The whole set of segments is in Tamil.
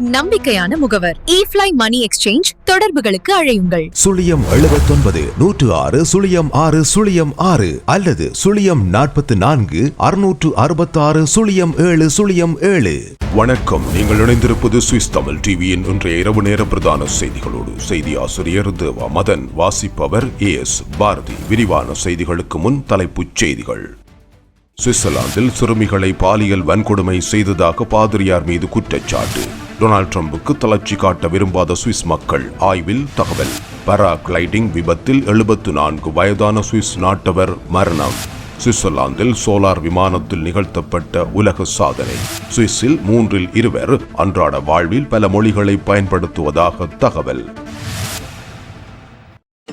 நம்பிக்கையான முகவர். ஈஃப்ளை மணி எக்ஸ்சேஞ்ச் தொடர்புகளுக்கு அழையுங்கள். சுழியம் எழுபத்தொன்பது நூற்று ஆறு சுழியம் ஆறு சுழியம் ஆறு அல்லது சுழியம் நாற்பத்தி நான்கு அறுநூற்று அறுபத்தாறு சுழியம் ஏழு சுழியம் ஏழு. வணக்கம். நீங்கள் இணைந்திருப்பது சுவிஸ் தமிழ் டிவியின் இன்றைய இரவு நேர பிரதான செய்திகளோடு. செய்தி ஆசிரியர் தேவா மதன் வாசிப்பவர் ஏ எஸ் பாரதி. விரிவான செய்திகளுக்கு முன் தலைப்புச் செய்திகள். சுவிட்சர்லாந்தில் சிறுமிகளை பாலியல் வன்கொடுமை செய்ததாக பாதிரியார் மீது குற்றச்சாட்டு. டொனால்ட் ட்ரம்புக்கு தளர்ச்சி காட்ட விரும்பாத சுவிஸ் மக்கள். ஆய்வில் தகவல். பராகிளைடிங் விபத்தில் எழுபத்து நான்கு வயதான சுவிஸ் நாட்டவர் மரணம். சுவிட்சர்லாந்தில் சோலார் விமானத்தில் நிகழ்த்தப்பட்ட உலக சாதனை. சுவிஸில் மூன்றில் இருவர் அன்றாட வாழ்வில் பல மொழிகளை பயன்படுத்துவதாக தகவல்.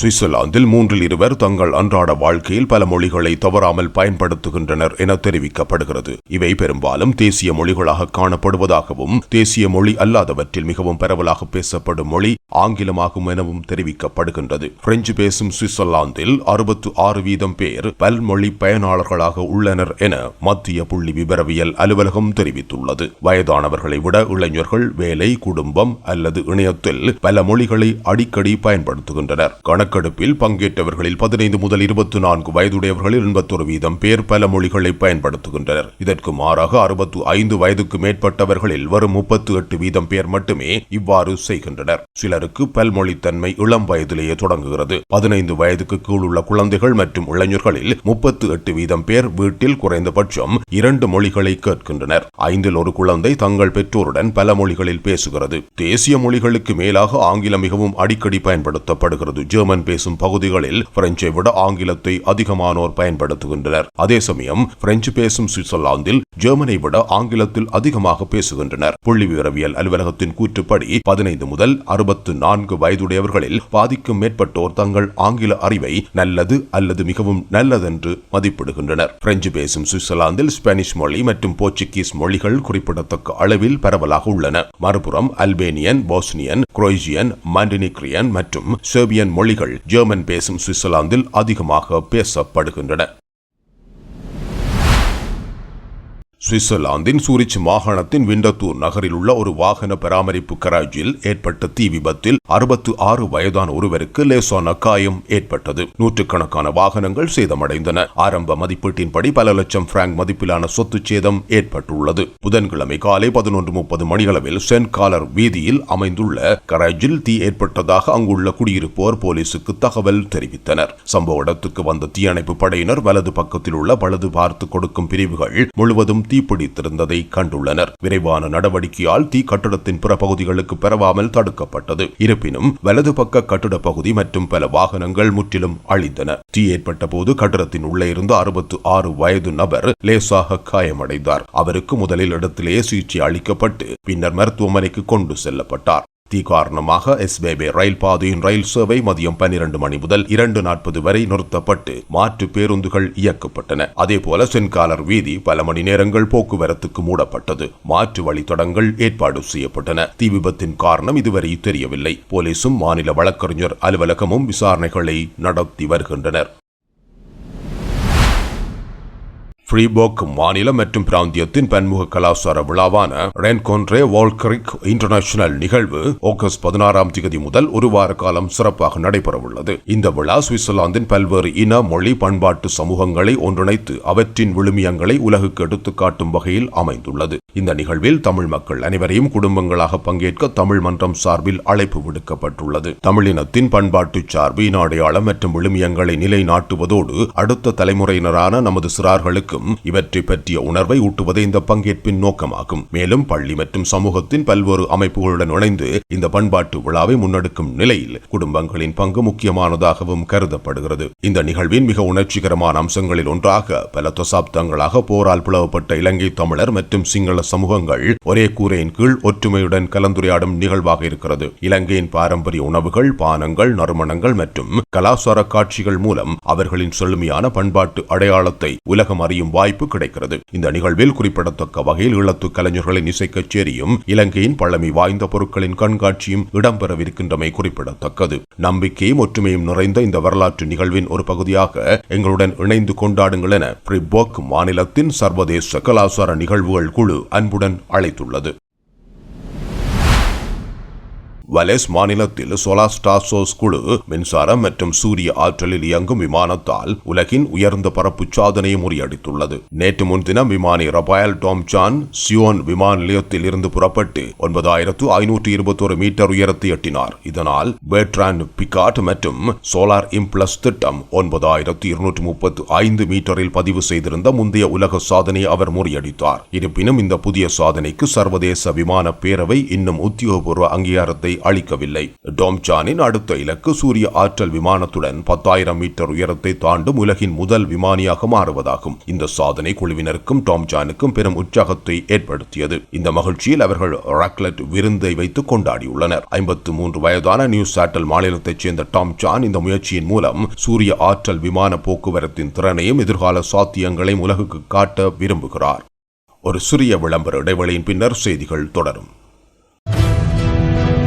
சுவிட்சர்லாந்தில் மூன்றில் இருவர் தங்கள் அன்றாட வாழ்க்கையில் பல மொழிகளை தவறாமல் பயன்படுத்துகின்றனர் என தெரிவிக்கப்படுகிறது. இவை பெரும்பாலும் தேசிய மொழிகளாக காணப்படுவதாகவும் தேசிய மொழி அல்லாதவற்றில் மிகவும் பரவலாக பேசப்படும் மொழி ஆங்கிலமாகும் எனவும் தெரிவிக்கப்படுகின்றது. பிரெஞ்சு பேசும் சுவிட்சர்லாந்தில் அறுபத்து ஆறு வீதம் பேர் பல்மொழி பயனாளர்களாக உள்ளனர் என மத்திய புள்ளி விவரவியல் அலுவலகம் தெரிவித்துள்ளது. வயதானவர்களை விட இளைஞர்கள் வேலை குடும்பம் அல்லது இணையத்தில் பல மொழிகளை அடிக்கடி பயன்படுத்துகின்றனர். கணக்கெடுப்பில் பங்கேற்றவர்களில் பதினைந்து முதல் இருபத்தி நான்கு வயதுடையவர்களில் எண்பத்தொரு வீதம் பேர் பல மொழிகளை பயன்படுத்துகின்றனர். இதற்கு மாறாக அறுபத்து ஐந்து வயதுக்கு மேற்பட்டவர்களில் வரும் முப்பத்து எட்டு வீதம் பேர் மட்டுமே இவ்வாறு செய்கின்றனர். சிலருக்கு பல்மொழித்தன்மை இளம் வயதிலேயே தொடங்குகிறது. பதினைந்து வயதுக்கு கீழ் உள்ள குழந்தைகள் மற்றும் இளைஞர்களில் முப்பத்து எட்டு வீதம் பேர் வீட்டில் குறைந்தபட்சம் இரண்டு மொழிகளை கேட்கின்றனர். ஐந்தில் ஒரு குழந்தை தங்கள் பெற்றோருடன் பல மொழிகளில் பேசுகிறது. தேசிய மொழிகளுக்கு மேலாக ஆங்கிலம் மிகவும் அடிக்கடி பயன்படுத்தப்படுகிறது. ஜெர்மன் பேசும் பகுதிகளில் பிரெஞ்சை விட ஆங்கிலத்தை அதிகமானோர் பயன்படுத்துகின்றனர். அதே சமயம் பிரெஞ்சு பேசும் சுவிட்சர்லாந்தில் ஜெர்மனை விட ஆங்கிலத்தில் அதிகமாக பேசுகின்றனர். புள்ளி விவரவியல் அலுவலகத்தின் கூற்றுப்படி பதினைந்து முதல் அறுபத்து நான்கு வயதுடையவர்களில் பாதிக்கும் மேற்பட்டோர் தங்கள் ஆங்கில அறிவை நல்லது அல்லது மிகவும் நல்லதென்று மதிப்பிடுகின்றனர். பிரெஞ்சு பேசும் சுவிட்சர்லாந்தில் ஸ்பானிஷ் மொழி மற்றும் போர்ச்சுகீஸ் மொழிகள் குறிப்பிடத்தக்க அளவில் பரவலாக உள்ளன. மறுபுறம் அல்பேனியன் போஸ்னியன் குரோேஷியன் மாண்டினிக்ரியன் மற்றும் செர்பியன் மொழிகள் ஜெர்மன் பேசும் சுவிட்சர்லாந்தில் அதிகமாக பேசப்படுகின்றன. சுவிட்சர்லாந்தின் சூரிச் மாகாணத்தின் விண்டத்தூர் நகரில் உள்ள ஒரு வாகன பராமரிப்பு கராஜில் ஏற்பட்ட தீ விபத்தில் அறுபத்து ஆறு வயதான ஒருவருக்கு லேசான காயம் ஏற்பட்டது. நூற்றுக்கணக்கான வாகனங்கள் சேதமடைந்தன. ஆரம்ப மதிப்பீட்டின்படி பல லட்சம் பிராங்க் மதிப்பிலான சொத்து சேதம் ஏற்பட்டுள்ளது. புதன்கிழமை காலை பதினொன்று முப்பது மணியளவில் சென்ட் காலர் வீதியில் அமைந்துள்ள கராஜில் தீ ஏற்பட்டதாக அங்குள்ள குடியிருப்போர் போலீசுக்கு தகவல் தெரிவித்தனர். சம்பவ இடத்துக்கு வந்த தீயணைப்பு படையினர் வலது பக்கத்தில் உள்ள பழுது பார்த்து கொடுக்கும் பிரிவுகள் முழுவதும் தீப்பிடித்திருந்ததை கண்டுள்ளனர். விரைவான நடவடிக்கையால் தீ கட்டடத்தின் பிற பகுதிகளுக்கு பரவாமல் தடுக்கப்பட்டது. இருப்பினும் வலது பக்க கட்டிட பகுதி மற்றும் பல வாகனங்கள் முற்றிலும் அழிந்தன. தீ ஏற்பட்ட போது கட்டிடத்தின் உள்ளே இருந்து அறுபத்து ஆறு வயது நபர் லேசாக காயமடைந்தார். அவருக்கு முதலில் இடத்திலேயே சிகிச்சை அளிக்கப்பட்டு பின்னர் மருத்துவமனைக்கு கொண்டு செல்லப்பட்டார். தீ காரணமாக எஸ்பேபே ரயில் பாதையின் ரயில் சேவை மதியம் பன்னிரண்டு மணி முதல் இரண்டு நாற்பது வரை நிறுத்தப்பட்டு மாற்று பேருந்துகள் இயக்கப்பட்டன. அதேபோல சென்காலர் வீதி பல மணி நேரங்கள் போக்குவரத்துக்கு மூடப்பட்டது. மாற்று வழித்தடங்கள் ஏற்பாடு செய்யப்பட்டன. தீ விபத்தின் காரணம் இதுவரை தெரியவில்லை. போலீசும் மாநில வழக்கறிஞர் அலுவலகமும் விசாரணைகளை நடத்தி வருகின்றனர். ஃப்ரீபோக் மாநிலம் மற்றும் பிராந்தியத்தின் பன்முக கலாச்சார விழாவான ரென்கொன்ட்ரே வால்கரிக் இன்டர்நேஷனல் நிகழ்வு ஆகஸ்ட் பதினாறாம் தேதி முதல் ஒரு வார காலம் சிறப்பாக நடைபெறவுள்ளது. இந்த விழா சுவிட்சர்லாந்தின் பல்வேறு இன மொழி பண்பாட்டு சமூகங்களை ஒன்றிணைத்து அவற்றின் விழுமியங்களை உலகுக்கு எடுத்து காட்டும் வகையில் அமைந்துள்ளது. இந்த நிகழ்வில் தமிழ் மக்கள் அனைவரையும் குடும்பங்களாக பங்கேற்க தமிழ் மன்றம் சார்பில் அழைப்பு விடுக்கப்பட்டுள்ளது. தமிழினத்தின் பண்பாட்டு சார்பு இன அடையாளம் மற்றும் விழுமியங்களை நிலைநாட்டுவதோடு அடுத்த தலைமுறையினரான நமது சிறார்களுக்கு சிறார்களுக்கும் இவற்றை பற்றிய உணர்வை ஊட்டுவதே இந்த பங்கேற்பின் நோக்கமாகும். மேலும் பள்ளி மற்றும் சமூகத்தின் பல்வேறு அமைப்புகளுடன் இணைந்து இந்த பண்பாட்டு விழாவை முன்னெடுக்கும் நிலையில் குடும்பங்களின் பங்கு முக்கியமானதாகவும் கருதப்படுகிறது. இந்த நிகழ்வின் மிக உணர்ச்சிகரமான அம்சங்களில் ஒன்றாக பல தசாப்தங்களாக போரால் பிளவுபட்ட இலங்கை தமிழர் மற்றும் சிங்கள சமூகங்கள் ஒரே கூரையின் கீழ் ஒற்றுமையுடன் கலந்துரையாடும் நிகழ்வாக இருக்கிறது. இலங்கையின் பாரம்பரிய உணவுகள் பானங்கள் நறுமணங்கள் மற்றும் கலாச்சார காட்சிகள் மூலம் அவர்களின் செழுமையான பண்பாட்டு அடையாளத்தை உலகம் அறியும் வாய்ப்பு கிடைக்கிறது. இந்த நிகழ்வில் குறிப்பிடத்தக்க வகையில் ஈழத்து கலைஞர்களின் இசை கச்சேரியும் இலங்கையின் பழமை வாய்ந்த பொருட்களின் கண்காட்சியும் இடம்பெறவிருக்கின்றமை குறிப்பிடத்தக்கது. நம்பிக்கையும் ஒற்றுமையும் நிறைந்த இந்த வரலாற்று நிகழ்வின் ஒரு பகுதியாக எங்களுடன் இணைந்து கொண்டாடுங்கள் என பிரிபோக் மாநிலத்தின் சர்வதேச கலாச்சார நிகழ்வுகள் குழு அன்புடன் அழைத்துள்ளது. வலேஸ் மாநிலத்தில் சோலாஸ்டாசோஸ் குழு மின்சாரம் மற்றும் சூரிய ஆற்றலில் இயங்கும் விமானத்தால் உலகின் உயர்ந்த பரப்பு சாதனையை முறியடித்துள்ளது. நேற்று முன்தினம் விமானி ரபாயல் டோம்சான் சியோன் விமான நிலையத்தில் இருந்து புறப்பட்டு ஒன்பதாயிரத்து ஐநூற்று இருபத்தொரு மீட்டர் உயரத்தை எட்டினார். இதனால் பேட்ரான் பிகாட் மற்றும் சோலார் இம்ப்ளஸ் திட்டம் ஒன்பதாயிரத்து இருநூற்று முப்பத்து ஐந்து மீட்டரில் பதிவு செய்திருந்த முந்தைய உலக சாதனையை அவர் முறியடித்தார். இருப்பினும் இந்த புதிய சாதனைக்கு சர்வதேச விமான பேரவை இன்னும் உத்தியோகபூர்வ அங்கீகாரத்தை அளிக்கவில்லை. டோம்சானின் அடுத்த இலக்கு சூரிய ஆற்றல் விமானத்துடன் பத்தாயிரம் மீட்டர் உயரத்தை தாண்டும் உலகின் முதல் விமானியாக மாறுவதாகும். இந்த சாதனை குழுவினருக்கும் டோம்சானுக்கும் பெரும் உற்சாகத்தை ஏற்படுத்தியது. இந்த மகிழ்ச்சியில் அவர்கள் ராக்லெட் விருந்தை வைத்து கொண்டாடியுள்ளனர். ஐம்பத்து மூன்று வயதான நியூ சாட்டல் மாநிலத்தைச் சேர்ந்த டாம் சான் இந்த முயற்சியின் மூலம் சூரிய ஆற்றல் விமான போக்குவரத்தின் திறனையும் எதிர்கால சாத்தியங்களையும் உலகுக்கு காட்ட விரும்புகிறார். ஒரு சிறிய விளம்பர இடைவெளியின் பின்னர் செய்திகள் தொடரும்.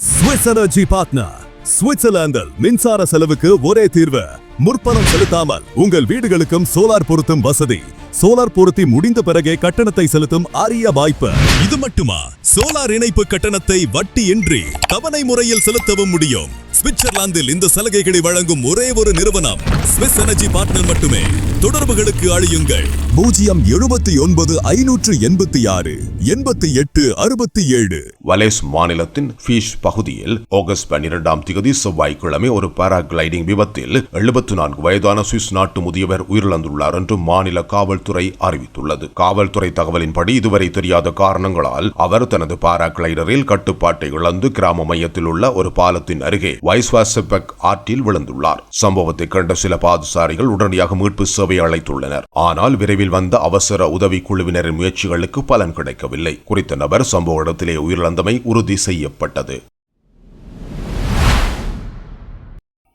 ஸ்விஸ் எனர்ஜி பார்ட்னர் சுவிட்சர்லாந்தில் மின்சார செலவுக்கு ஒரே தீர்வு. முற்பணம் செலுத்தாமல் உங்கள் வீடுகளுக்கும் சோலார் பொருத்தும் வசதி. சோலார் பொருத்தி முடிந்த பிறகே கட்டணத்தை செலுத்தும் அரிய வாய்ப்பு. இது மட்டுமா? சோலார் இணைப்பு கட்டணத்தை வட்டியின்றி தவணை முறையில் செலுத்தவும் முடியும். சுவிட்சர்லாந்தில் இந்த சலுகைகளை வழங்கும் ஒரே ஒரு நிறுவனம் ஸ்விஸ் எனர்ஜி பார்ட்னர் மட்டுமே. தொடர்புகளுக்கு அழியுங்கள். பூஜ்ஜியம் எழுபத்தி ஒன்பது ஐநூற்று எண்பத்தி ஆறு எண்பத்தி எட்டு அறுபத்தி ஏழு. வலேஸ் மாநிலத்தின் ஃபீஷ் பகுதியில் ஆகஸ்ட் பன்னிரெண்டாம் தேதி செவ்வாய்க்கிழமை ஒரு பாராகிளைடிங் விபத்தில் எழுபத்தி நான்கு வயதான சுவிஸ் நாட்டு முதியவர் உயிரிழந்துள்ளார் என்று மாநில காவல்துறை அறிவித்துள்ளது. காவல்துறை தகவலின்படி இதுவரை தெரியாத காரணங்களால் அவர் தனது பாராகிளைடரில் கட்டுப்பாட்டை இழந்து கிராம மையத்தில் உள்ள ஒரு பாலத்தின் அருகே வைஸ்வாசெபெக் ஆற்றில் விழுந்துள்ளார். சம்பவத்தை கண்ட சில பாதுசாரிகள் உடனடியாக மீட்பு சேவை அழைத்துள்ளனர். ஆனால் விரைவில் வந்த அவசர உதவி குழுவினரின் முயற்சிகளுக்கு பலன் கிடைக்கவில்லை. குறித்த நபர் சம்பவ இடத்திலே உயிரிழந்தமை உறுதி செய்யப்பட்டது.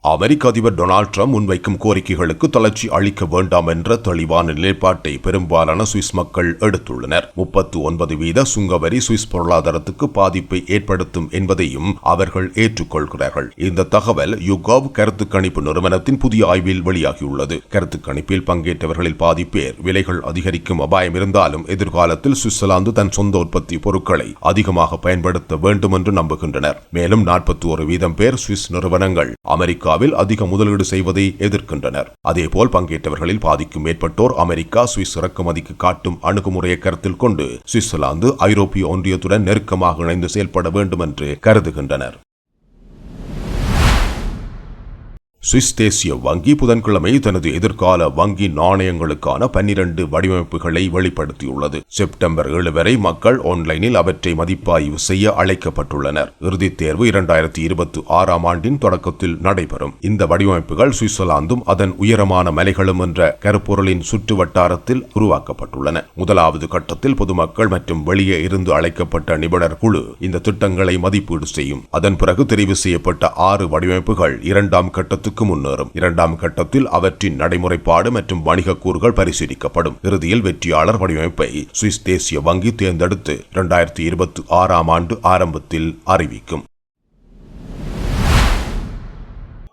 அமெரிக்க அதிபர் டொனால்ட் ட்ரம்ப் முன்வைக்கும் கோரிக்கைகளுக்கு தளர்ச்சி அளிக்க வேண்டாம் என்ற தெளிவான நிலைப்பாட்டை பெரும்பாலான சுவிஸ் மக்கள் எடுத்துள்ளனர். முப்பத்து ஒன்பது வீத சுங்கவரி சுவிஸ் பொருளாதாரத்துக்கு பாதிப்பை ஏற்படுத்தும் என்பதையும் அவர்கள் ஏற்றுக்கொள்கிறார்கள். இந்த தகவல் யுகாவ் கருத்து கணிப்பு நிறுவனத்தின் புதிய ஆய்வில் வெளியாகியுள்ளது. கருத்து கணிப்பில் பங்கேற்றவர்களில் பாதி பேர் விலைகள் அதிகரிக்கும் அபாயம் இருந்தாலும் எதிர்காலத்தில் சுவிட்சர்லாந்து தன் சொந்த உற்பத்தி பொருட்களை அதிகமாக பயன்படுத்த வேண்டும் என்று நம்புகின்றனர். மேலும் நாற்பத்தி ஒரு வீதம் பேர் சுவிஸ் நிறுவனங்கள் அமெரிக்காவில் அதிக முதலீடு செய்வதை எதிர்க்கின்றனர். அதேபோல் பங்கேற்றவர்களில் பாதிக்கும் மேற்பட்டோர் அமெரிக்கா சுவிஸ் இறக்குமதிக்கு காட்டும் அணுகுமுறையை கருத்தில் கொண்டு சுவிட்சர்லாந்து ஐரோப்பிய ஒன்றியத்துடன் நெருக்கமாக இணைந்து செயல்பட வேண்டும் என்று கருதுகின்றனர். சுவிஸ் தேசிய வங்கி புதன்கிழமை தனது எதிர்கால வங்கி நாணயங்களுக்கான பன்னிரண்டு வடிவமைப்புகளை வெளிப்படுத்தியுள்ளது. செப்டம்பர் ஏழு வரை மக்கள் ஆன்லைனில் அவற்றை மதிப்பாய்வு செய்ய அழைக்கப்பட்டுள்ளனர். இறுதித் தேர்வு இரண்டாயிரத்தி இருபத்தி ஆறாம் ஆண்டின் தொடக்கத்தில் நடைபெறும். இந்த வடிவமைப்புகள் சுவிட்சர்லாந்தும் அதன் உயரமான மலைகளும் என்ற கருப்பொருளின் சுற்று வட்டாரத்தில் உருவாக்கப்பட்டுள்ளன. முதலாவது கட்டத்தில் பொதுமக்கள் மற்றும் வெளியே இருந்து அழைக்கப்பட்ட நிபுணர் குழு இந்த திட்டங்களை மதிப்பீடு செய்யும். அதன் பிறகு தெரிவு செய்யப்பட்ட ஆறு வடிவமைப்புகள் இரண்டாம் கட்டத்துக்கு முன்னேறும். இரண்டாம் கட்டத்தில் அவற்றின் நடைமுறைப்பாடு மற்றும் வணிக கூறுகள் பரிசீலிக்கப்படும். இறுதியில் வெற்றியாளர் வடிவமைப்பை சுவிஸ் தேசிய வங்கி தேர்ந்தெடுத்து இரண்டாயிரத்தி இருபத்தி ஆறாம் ஆண்டு ஆரம்பத்தில் அறிவிக்கும்.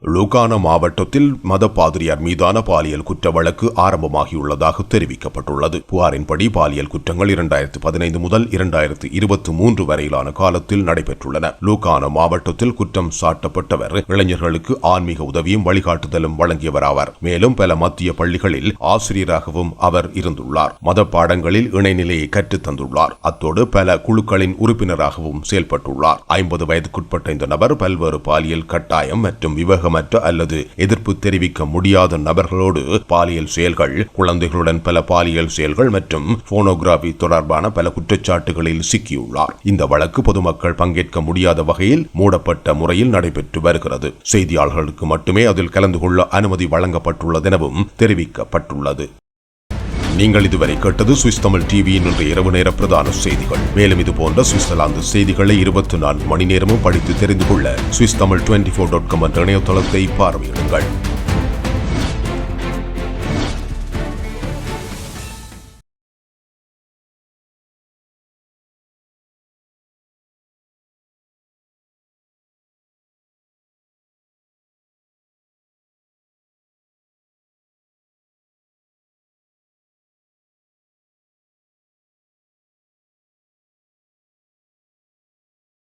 லூகானா மாவட்டத்தில் மத பாதிரியார் மீதான பாலியல் குற்ற வழக்கு ஆரம்பமாகியுள்ளதாக தெரிவிக்கப்பட்டுள்ளது. புகாரின்படி பாலியல் குற்றங்கள் இரண்டாயிரத்து பதினைந்து முதல் இரண்டாயிரத்து இருபத்தி மூன்று வரையிலான காலத்தில் நடைபெற்றுள்ளன. லூகான மாவட்டத்தில் குற்றம் சாட்டப்பட்டவர் இளைஞர்களுக்கு ஆன்மீக உதவியும் வழிகாட்டுதலும் வழங்கியவராவார். மேலும் பல மத்திய பள்ளிகளில் ஆசிரியராகவும் அவர் இருந்துள்ளார். மத பாடங்களில் இணைநிலையை கற்றுத் தந்துள்ளார். அத்தோடு பல குழுக்களின் உறுப்பினராகவும் செயல்பட்டுள்ளார். ஐம்பது வயதுக்குட்பட்ட இந்த நபர் பல்வேறு பாலியல் கட்டாயம் மற்றும் விவக விவேகமற்ற அல்லது எதிர்ப்பு தெரிவிக்க முடியாத நபர்களோடு பாலியல் செயல்கள் குழந்தைகளுடன் பல பாலியல் செயல்கள் மற்றும் போனோகிராபி தொடர்பான பல குற்றச்சாட்டுகளில் சிக்கியுள்ளார். இந்த வழக்கு பொதுமக்கள் பங்கேற்க முடியாத வகையில் மூடப்பட்ட முறையில் நடைபெற்று வருகிறது. செய்தியாளர்களுக்கு மட்டுமே அதில் கலந்து கொள்ள அனுமதி வழங்கப்பட்டுள்ளதெனவும் தெரிவிக்கப்பட்டுள்ளது. நீங்கள் இதுவரை கேட்டது சுவிஸ் தமிழ் டிவியின் இன்று இரவு நேர பிரதான செய்திகள். மேலும் இது போன்ற சுவிட்சர்லாந்து செய்திகளை இருபத்தி நான்கு மணி நேரமும் படித்து தெரிந்து கொள்ள Swiss Tamil twenty four dot com என்ற இணையதளத்தை பார்வையிடுங்கள்.